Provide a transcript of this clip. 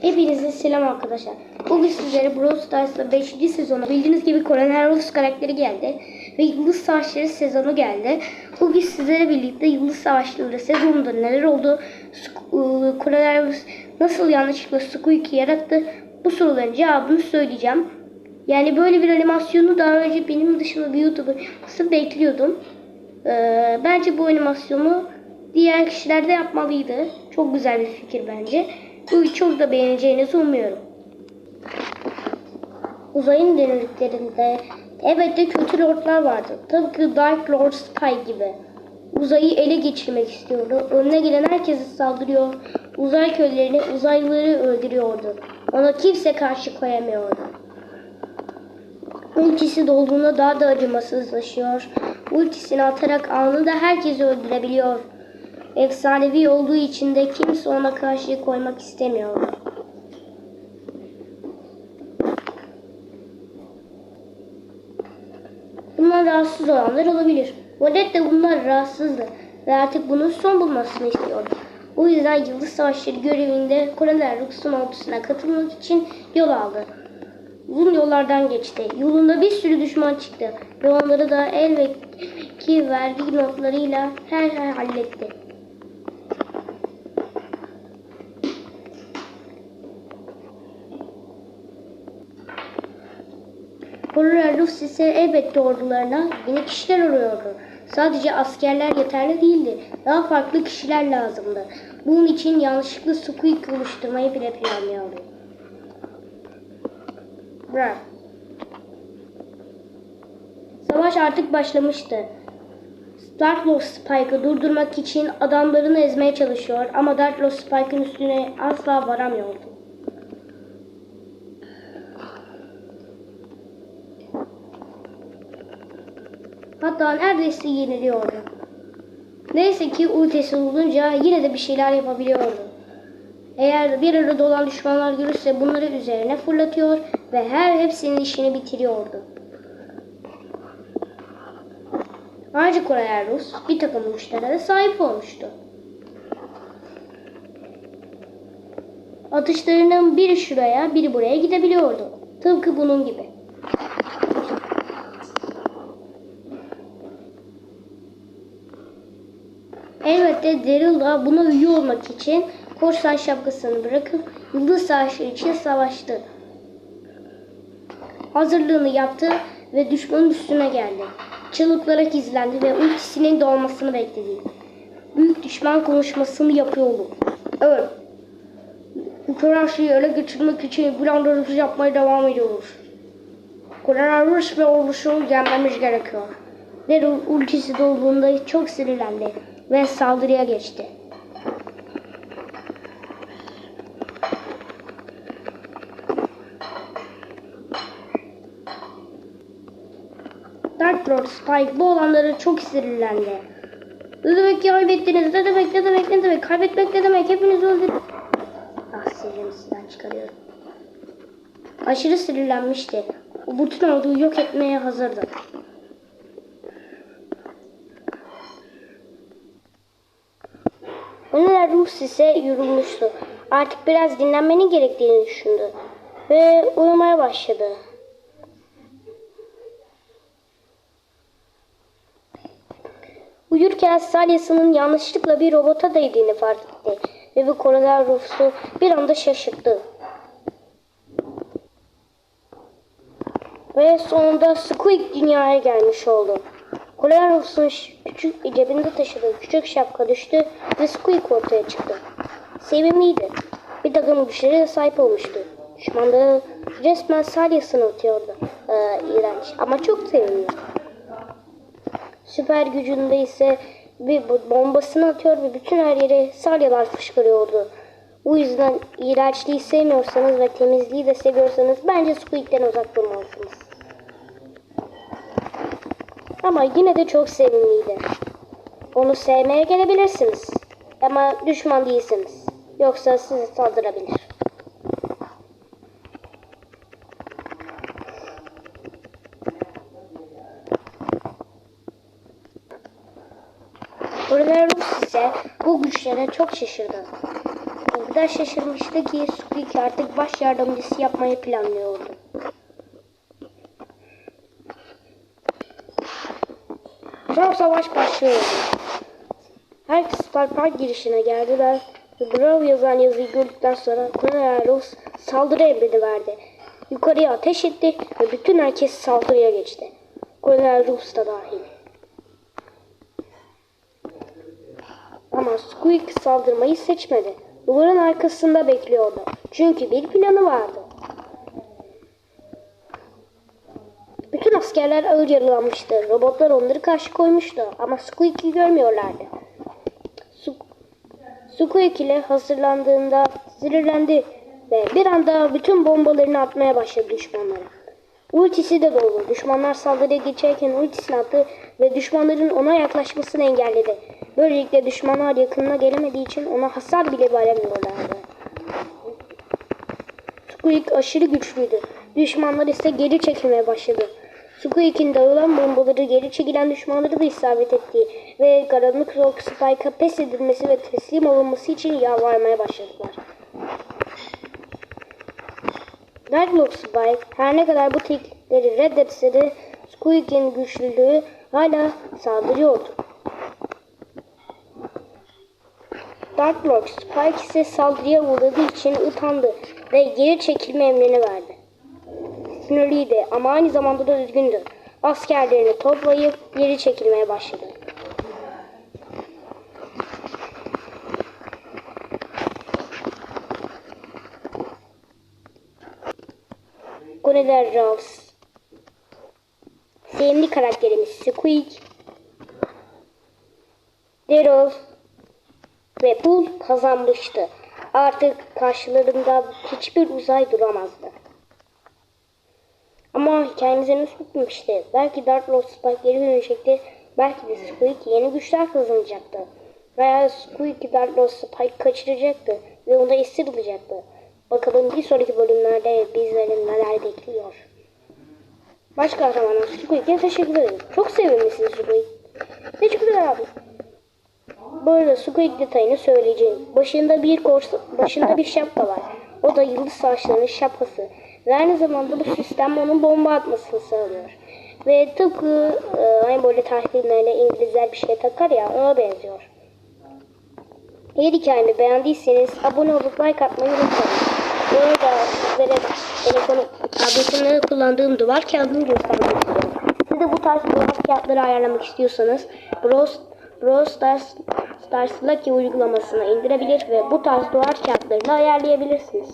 Hepinize selam arkadaşlar. Bugün sizlere Brawl Stars'la 5. sezonu bildiğiniz gibi Coronavirus karakteri geldi. Ve Yıldız Savaşları sezonu geldi. Bugün sizlerle birlikte Yıldız Savaşları sezonunda neler oldu? Iı, Coronavirus nasıl yanlışlıkla Squeak'i yarattı? Bu soruların cevabını söyleyeceğim. Yani böyle bir animasyonu daha önce benim dışında bir YouTuber nasıl bekliyordum. Ee, bence bu animasyonu diğer kişiler de yapmalıydı. Çok güzel bir fikir bence. Bu çok da beğeneceğinizi umuyorum. Uzayın derinliklerinde elbette kötü lordlar vardı. Tıpkı Dark Lord Spy gibi. Uzayı ele geçirmek istiyordu. Önüne gelen herkese saldırıyor. Uzay köllerini, uzaylıları öldürüyordu. Ona kimse karşı koyamıyordu. Ultisi dolduğunda daha da acımasızlaşıyor. Ultisini atarak anında herkesi öldürebiliyor. Efsanevi olduğu için de kimse ona karşı koymak istemiyor. Bundan rahatsız olanlar olabilir. Valet de bunlar rahatsızdı ve artık bunun son bulmasını istiyordu. O yüzden Yıldız Savaşları görevinde Kolonel Rux'un ordusuna katılmak için yol aldı. Uzun yollardan geçti. Yolunda bir sürü düşman çıktı ve onları da el ve ki vergi notlarıyla her her halletti. Kolonel Rus ise elbette ordularına yeni kişiler arıyordu. Sadece askerler yeterli değildi. Daha farklı kişiler lazımdı. Bunun için yanlışlıkla Squeak oluşturmayı bile planlıyordu. Bra. Savaş artık başlamıştı. Darklow Spike'ı durdurmak için adamlarını ezmeye çalışıyor ama Darklow Spike'ın üstüne asla varamıyordu. Hatta neredeyse yeniliyordu. Neyse ki ultisi olunca yine de bir şeyler yapabiliyordu. Eğer bir arada olan düşmanlar görürse bunları üzerine fırlatıyor ve her hepsinin işini bitiriyordu. Ayrıca Kore Rus bir takım güçlere sahip olmuştu. Atışlarının biri şuraya, biri buraya gidebiliyordu. Tıpkı bunun gibi. Elbette Daryl da buna üye olmak için korsan şapkasını bırakıp Yıldız Savaşları için savaştı. Hazırlığını yaptı ve düşmanın üstüne geldi. Çığlıklara gizlendi ve ultisinin dolmasını bekledi. Büyük düşman konuşmasını yapıyordu. Evet. Şeyi ele geçirmek için planlarımızı yapmaya devam ediyoruz. Koronavirüs ve oluşumu yenmemiz gerekiyor. Daryl ultisi dolduğunda çok sinirlendi ve saldırıya geçti. Dark Lord Spike bu olanları çok sinirlendi. Ne demek kaybettiniz? Ne demek? Ne demek? Ne demek? Kaybetmek ne demek? Hepinizi öldür... Ah sinirim sizden çıkarıyorum. Aşırı sinirlenmişti. O bütün orduyu yok etmeye hazırdı. Önüne Rus ise yorulmuştu. Artık biraz dinlenmenin gerektiğini düşündü. Ve uyumaya başladı. Uyurken salyasının yanlışlıkla bir robota değdiğini fark etti. Ve bu Kolonel Rus'u bir anda şaşırttı. Ve sonunda Squeak dünyaya gelmiş oldu. Kolonel Rus'un ş- küçük cebinde taşıdığı küçük şapka düştü ve Squeak ortaya çıktı. Sevimliydi. Bir takım güçlere sahip olmuştu. Düşmanları resmen salyasını atıyordu. Ee, iğrenç ama çok sevimli. Süper gücünde ise bir bombasını atıyor ve bütün her yere salyalar fışkırıyordu. Bu yüzden iğrençliği sevmiyorsanız ve temizliği de seviyorsanız bence Squeak'ten uzak durmalısınız. Ama yine de çok sevimliydi. Onu sevmeye gelebilirsiniz. Ama düşman değilsiniz. Yoksa size saldırabilir. Orada Rus ise bu güçlere çok şaşırdı. O kadar şaşırmıştı ki Squeak artık baş yardımcısı yapmayı planlıyordu. Sonra savaş başlıyordu. Herkes Star Park girişine geldiler. ve Bravo yazan yazıyı gördükten sonra Colonel Ross saldırı emrini verdi. Yukarıya ateş etti ve bütün herkes saldırıya geçti. Colonel Ross da dahil. Ama Squeak saldırmayı seçmedi. Duvarın arkasında bekliyordu. Çünkü bir planı vardı. Askerler ağır yaralanmıştı. Robotlar onları karşı koymuştu. Ama Squeak'i görmüyorlardı. Squeak ile hazırlandığında sinirlendi ve bir anda bütün bombalarını atmaya başladı düşmanlara. Ultisi de doldu. Düşmanlar saldırıya geçerken ultisini attı ve düşmanların ona yaklaşmasını engelledi. Böylelikle düşmanlar yakınına gelemediği için ona hasar bile veremiyorlardı. Squeak aşırı güçlüydü. Düşmanlar ise geri çekilmeye başladı. Squeak'in dağılan bombaları geri çekilen düşmanları da isabet etti ve karanlık Rock Spike'a pes edilmesi ve teslim olunması için yalvarmaya başladılar. Dark Lord Spike her ne kadar bu teklifleri reddetse de Squeak'in güçlülüğü hala saldırıyordu. Dark Lord Spike ise saldırıya uğradığı için utandı ve geri çekilme emrini verdi. Sinirliydi ama aynı zamanda da üzgündü. Askerlerini toplayıp geri çekilmeye başladı. Goreler Rouse Sevimli karakterimiz Squeak Daryl ve Bull kazanmıştı. Artık karşılarında hiçbir uzay duramazdı. Ama hikayemiz henüz bitmemişti. Belki Dark Lord Spike geri dönecekti. Belki de Squeak yeni güçler kazanacaktı. Veya Squeak Dark Lord Spike kaçıracaktı ve ona esir alacaktı. Bakalım bir sonraki bölümlerde bizleri neler bekliyor. Baş kahramanım Squeak'e teşekkür ederim. Çok sevimlisin Squeak. Teşekkürler abi. Bu arada Squeak detayını söyleyeceğim. Başında bir korsa, başında bir şapka var. O da yıldız saçlarının şapkası. Ve aynı zamanda bu sistem onun bomba atmasını sağlıyor. Ve tıpkı e, aynı böyle tarih filmlerine İngilizler bir şey takar ya ona benziyor. Eğer hikayemi beğendiyseniz abone olup like atmayı unutmayın. Bu arada sizlere telefonu, tabletimde kullandığım duvar kağıdını göstermek istiyorum. Siz de bu tarz duvar kağıtları ayarlamak istiyorsanız Brawl, Brawl Stars, Stars Lucky uygulamasına indirebilir ve bu tarz duvar kağıtlarını ayarlayabilirsiniz.